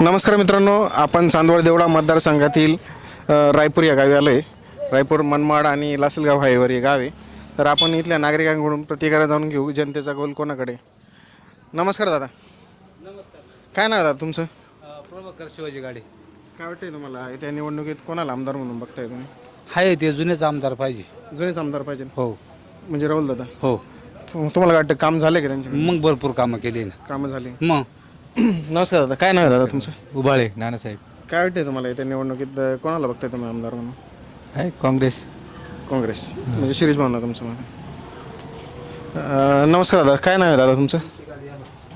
नमस्कार मित्रांनो आपण चांदवड देवळा मतदारसंघातील रायपूर या गावी आलो आहे रायपूर मनमाड आणि लासलगाव हायवेवर हे गाव आहे. तर आपण इथल्या नागरिकांकडून प्रतिक्रिया जाणून घेऊ जनतेचा कौल कोणाकडे? नमस्कार दादा. काय नाव दादा तुमचं? प्रभाकर शिवाजी गाडी. काय वाटतंय तुम्हाला? येत्या निवडणुकीत कोणाला आमदार म्हणून बघताय तुम्ही? आहे ते जुनेच आमदार पाहिजे. जुनेच आमदार पाहिजे हो. म्हणजे राहुल दादा? हो. तुम्हाला काय वाटतं काम झालं की त्यांचे मग भरपूर कामं केली ना. कामं झाली. मग? नमस्कार दादा काय नाव आहे दादा तुमचं? उबाळे नानासाहेब. काय वाटतंय तुम्हाला येत्या निवडणुकीत अ, कोणाला बघताय तुम्ही आमदार म्हणून? आहे काँग्रेस. काँग्रेस. म्हणजे शिरीष भावना तुमचं मला अं, नमस्कार दादा काय नाव आहे दादा तुमचं?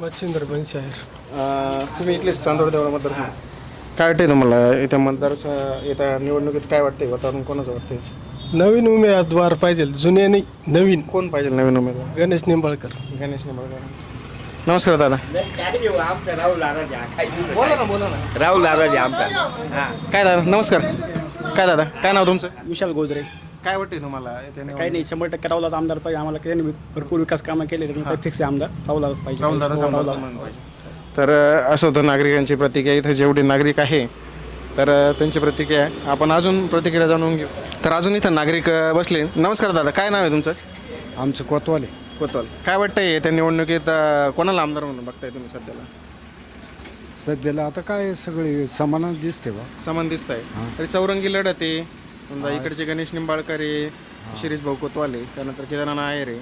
मच्छिंद्र बनशाहीर तुम्ही इथलेच चांदोड देवळा मतदारसंघ. काय वाटतंय तुम्हाला येत्या मतदार येत्या निवडणुकीत काय वाटतंय? वातावरण कोणाचं वाटतंय? नवीन उमेदवार पाहिजे जुने नाही नवीन. कोण पाहिजे नवीन उमेदवार? गणेश निंबाळकर. गणेश निंबाळकर. नमस्कार दादा. बोला ना बोला ना. राहुल दादाजी आमचा काय दादा? नमस्कार. काय दादा? काय नाव तुमचं? विशाल गोजरे. काय वाटतंय तुम्हाला येत्या काही? नाही शंभर टक्के राहुल आमदार पाहिजे. आम्हाला त्यांनी भरपूर विकास कामं केले काही फिक्स आहे आमदार राहुल पाहिजे. राहुल दादा हो, समोर राहुल म्हणून पाहिजे. तर अ, असं होतं नागरिकांची प्रतिक्रिया. इथं जेवढे नागरिक आहे तर अ, त्यांची प्रतिक्रिया आहे. आपण अजून प्रतिक्रिया जाणून घेऊ. तर अजून इथं नागरिक अ, बसले. नमस्कार दादा काय नाव आहे तुमचं? आमचं कोतवाले. कोतवाल. काय वाटतंय त्या निवडणुकीत अ, कोणाला आमदार म्हणून बघताय तुम्ही सध्याला? सध्याला आता काय सगळे समानच दिसते बा. समान दिसत आहे तरी चौरंगी लढत आहे. समजा इकडचे गणेश निंबाळकर आहे शिरीष भाऊ कोतवाले त्यानंतर केदारनाथ आयर आहे.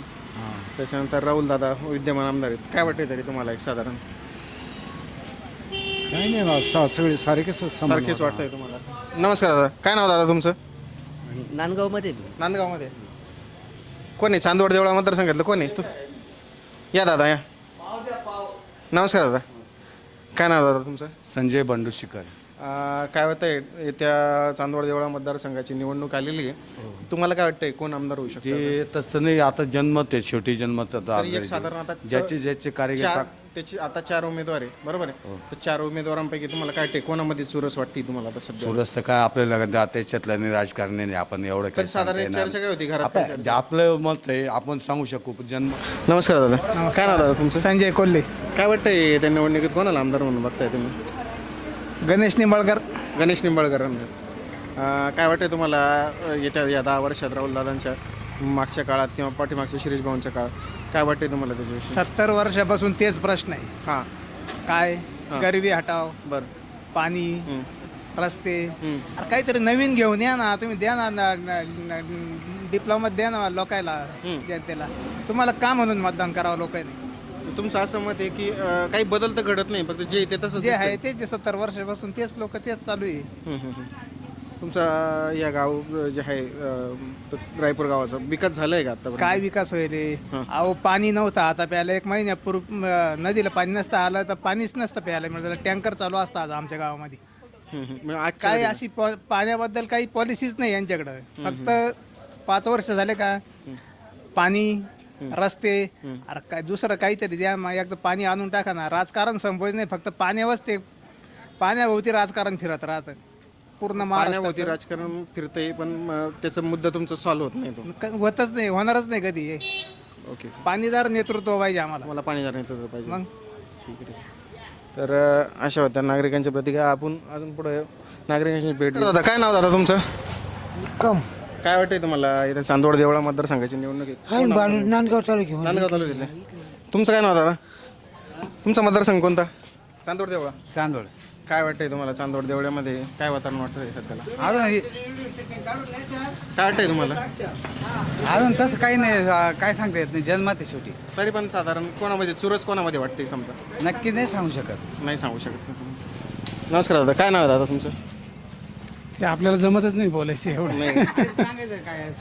त्याच्यानंतर राहुल दादा विद्यमान आमदार आहेत. काय वाटतंय तरी तुम्हाला एक साधारण? काय नाही बा सा सगळे सारखेच समान सारखेच वाटतंय तुम्हाला असं. नमस्कार दादा. काय नाव दादा तुमचं? नांदगावमध्ये नांदगावमध्ये. कोण आहे चांदवड देवळा मतदारसंघातलं कोण? आहे तू या दादा या. नमस्कार दादा. काय नाव दादा तुमचं? संजय बंडू शिकार. काय होतंय येत्या चांदवड देवळा मतदारसंघाची निवडणूक आलेली आहे. तुम्हाला काय वाटतंय? कोण आमदार होऊ शकतो ते तसं नाही आता जन्मत आहे शेवटी जन्मत आता तरी एक साधारण आता च- ज्याचे ज्याचे कार्य चार त्याची आता चार उमेदवार आहे बरोबर हो. आहे तर चार उमेदवारांपैकी तुम्हाला काय वाटते कोणामध्ये चुरस वाटते तुम्हाला आता सध्या? सुरस तर काय आपल्याला दा- त्याच्यातलं नाही राजकारणी नाही. आपण एवढं तरी काही साधारण सांगता एक येणार चर्चा काय होती घरात? आपलं मत आहे आपण सांगू शकू. पण जन्म नमस्कार दादा. काय नाव दादा तुमचं? संजय कोल्हे. काय वाटतंय? त्या निवडणुकीत कोणाला आमदार म्हणून बघताय तुम्ही? गणेश निंबाळकर. गणेश निंबाळकरांना अं, काय वाटतंय तुम्हाला अं, येत्या या दहा वर्षात राहुल दादांच्या मागच्या काळात किंवा पाठीमागच्या शिरीष भाऊंच्या काळात काय वाटतंय तुम्हाला त्याच्याविषयी? सत्तर वर्षापासून तेच प्रश्न आहे. हां. काय? गरिबी हटाव. बरं. पाणी. हं. रस्ते. हं. अरे काहीतरी नवीन घेऊन या ना. तुम्ही द्या ना न- न- न- डिप्लोमा द्या ना लोकायला जनतेला. तुम्हाला का म्हणून मतदान करावं लोकांनी? तुमचं असं मत आहे की अं, काही बदल तर घडत नाही फक्त जे ते तसंच जे. आहे तेच सत्तर वर्षापासून तेच लोक तेच चालू आहे. तुमचा या गाव अं, जे आहे अं, तो रायपूर गावाचा विकास झालाय का आता काय विकास होईल हे? अहो पाणी नव्हतं. आता प्यायला एक महिन्यापूर्वी म, नदीला पाणी नसतं आलं तर पाणीच नसतं प्यायला म्हणजे टँकर चालू असतं आज आमच्या गावामध्ये. काय अशी पॉ- पाण्याबद्दल काही पॉलिसीच नाही यांच्याकडं. फक्त पाच वर्ष झाले का पाणी रस्ते अरे काय दुसरं काहीतरी द्या मग एकदा पाणी आणून टाका ना. राजकारण संपवायच नाही फक्त पाण्यावरच ते पाण्याभोवती राजकारण फिरत राहतं. पूर्ण पाण्याभोवती महाराष्ट्रात राजकारण फिरतंय पण अं, त्याचा मुद्दा तुमचा सॉल्व्ह होत नाही तो. क- होतच नाही होणारच नाही कधी हे. ओके पाणीदार नेतृत्व पाहिजे आम्हाला. मला पाणी नेतृत्व पाहिजे. मग? ठीक आहे तर अं, अशा होत्या नागरिकांच्या प्रतिक्रिया. आपण अजून पुढे नागरिकांशी भेट घेऊ. दादा काय नाव दादा तुमचं? कम काय वाटतंय तुम्हाला? इथे चांदवड देवळा मतदारसंघाची निवडणूक आहे. हा नांदगाव तालुक्यामध्ये. नांदगाव तालुक्यातले. तुमचं काय नाव दादा? तुमचा मतदारसंघ कोणता? चांदवड देवळा. चांदोड काय वाटतंय तुम्हाला चांदवड देवळ्यामध्ये? काय वातावरण वाटतंय सध्याला? अजून काय वाटतंय तुम्हाला? अजून तसं काही नाही काय सांगता येत नाही. जन्मात आहे शेवटी. तरी पण साधारण कोणामध्ये चुरस कोणामध्ये वाटते समजा? नक्की नाही सांगू शकत. नाही सांगू शकत. तुम्ही. नमस्कार दादा काय नाव आहे दादा तुमचं? ते आपल्याला जमतच नाही बोलायचे एवढं. नाही.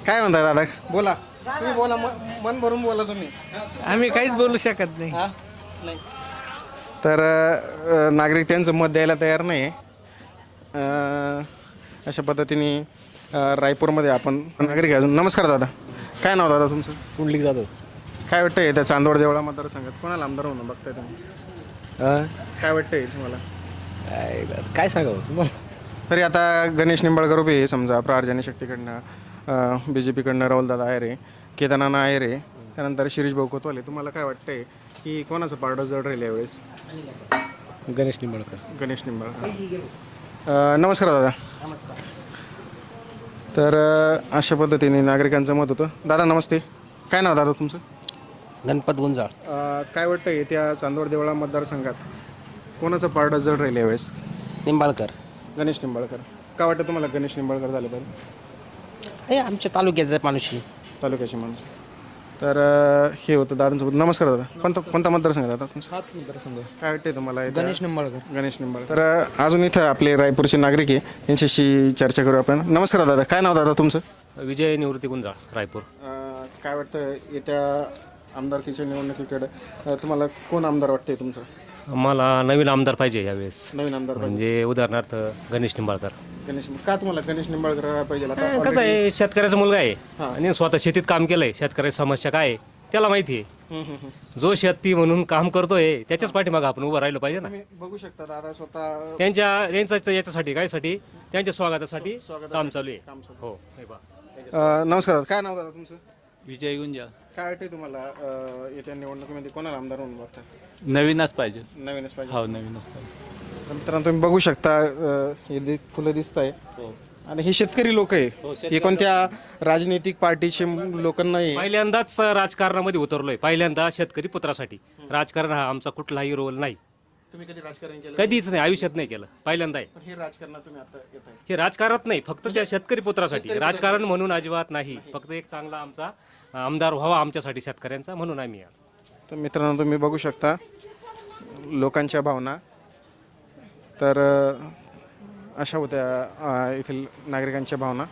काय म्हणताय दादा? बोला. तुम्ही बोला म- मन भरून बोला तुम्ही. आम्ही काहीच बोलू शकत नाही. हा? नाही. तर अ, नागरिक त्यांचं मत द्यायला तयार नाही अ, अशा पद्धतीने अ, रायपूरमध्ये आपण नागरिक आहे. अजून नमस्कार दादा. काय नाव दादा तुमचं? कुंडलिक जाधव. काय वाटतंय त्या चांदवड देवळा मतदारसंघात? कोणाला आमदार म्हणून बघताय तुम्ही? काय वाटतंय तुम्हाला? काय सांगावं तुम्हाला? तरी आता गणेश निंबाळकर उभे आहे समजा प्रहार जनशक्तीकडनं बी जे पीकडनं राहुलदादा आहे रे केदारनाथ आहे रे त्यानंतर शिरीष भाऊ कोतवाले तुम्हाला काय वाटतंय की कोणाचं पारडं जड राहील यावेळेस? गणेश निंबाळकर. गणेश निंबाळकर. अ, नमस्कार दादा. तर अ, अशा पद्धतीने नागरिकांचं मत होतं. दादा नमस्ते. काय नाव दादा तुमचं? गणपत गुंजाळ अ, काय वाटतं येत्या चांदवड देवळा मतदारसंघात कोणाचं पारडं जड राहील यावेळेस? निंबाळकर. गणेश निंबाळकर. काय वाटतं तुम्हाला गणेश निंबाळकर झाले पाहिजे? हे आमच्या तालुक्याचा माणूस तालुक्याची माणसं. तर अ, हे होतं दादांसोबत. नमस्कार दादा. कोणता कोणता मतदारसंघ आहे दादा तुमचा? हाच मतदारसंघ. काय वाटते तुम्हाला गणेश निंबाळकर. गणेश निंबाळकर. तर अ, अजून इथं आपले रायपूरचे नागरिक आहे. यांच्याशी चर्चा करू आपण. नमस्कार दादा. काय नाव दादा तुमचं? विजय निवृत्ती गुंजाळ रायपूर. अ, काय वाटतं येत्या आमदारकीच्या निवडणुकीकडे? अ, तुम्हाला कोण आमदार वाटते तुमचं? मला नवीन आमदार पाहिजे यावेळेस. नवीन आमदार पाहिजे. म्हणजे उदाहरणार्थ गणेश निंबाळकर. गणेश का तुम्हाला गणेश निंबाळकर पाहिजे आता कसं आहे शेतकऱ्याचा मुलगा आहे आणि स्वतः शेतीत काम केलंय. शेतकऱ्याची समस्या काय आहे त्याला माहिती आहे. जो शेती म्हणून काम करतोय त्याच्याच पाठीमागं आपण उभं राहिलं पाहिजे ना. तुम्ही बघू शकता दादा स्वतः. त्यांच्या यांचा याच्यासाठी कायसाठी? त्यांच्या स्वागतासाठी काम चालू आहे. हो हे पहा. अ, नमस्कार दादा. काय नाव दादा तुमचं? विजय गुंजा काय वाटते तुम्हाला अ, येत्या निवडणुकीमध्ये कोणाला आमदार म्हणून बघता नवीनच पाहिजे. नवीनच पाहिजे. हो नवीनच पाहिजे. तर मित्रांनो तुम्ही बघू शकता अ, हे दि- फुलं दिसत आहे आणि हे शेतकरी लोक आहे. हे कोणत्या राजनैतिक पार्टीचे लोक नाही. पहिल्यांदाच राजकारणामध्ये उतरलोय. पहिल्यांदा शेतकरी पुत्रासाठी. राजकारण हा आमचा कुठलाही रोल नाही. तुम्ही कधी राजकारण केलं? कधीच नाही आयुष्यात नाही केलं. पहिल्यांदा आहे. पण हे राजकारणात तुम्ही आता येत आहे हे राजकारणात नाही फक्त त्या शेतकरी पुत्रासाठी. राजकारण म्हणून अजिबात नाही. फक्त एक चांगला आमचा आमदार व्हावा आमच्यासाठी शेतकऱ्यांचा म्हणून आम्ही या. तर मित्रांनो तुम्ही बघू शकता लोकांच्या भावना. तर अशा होत्या अ, येथील नागरिकांच्या भावना.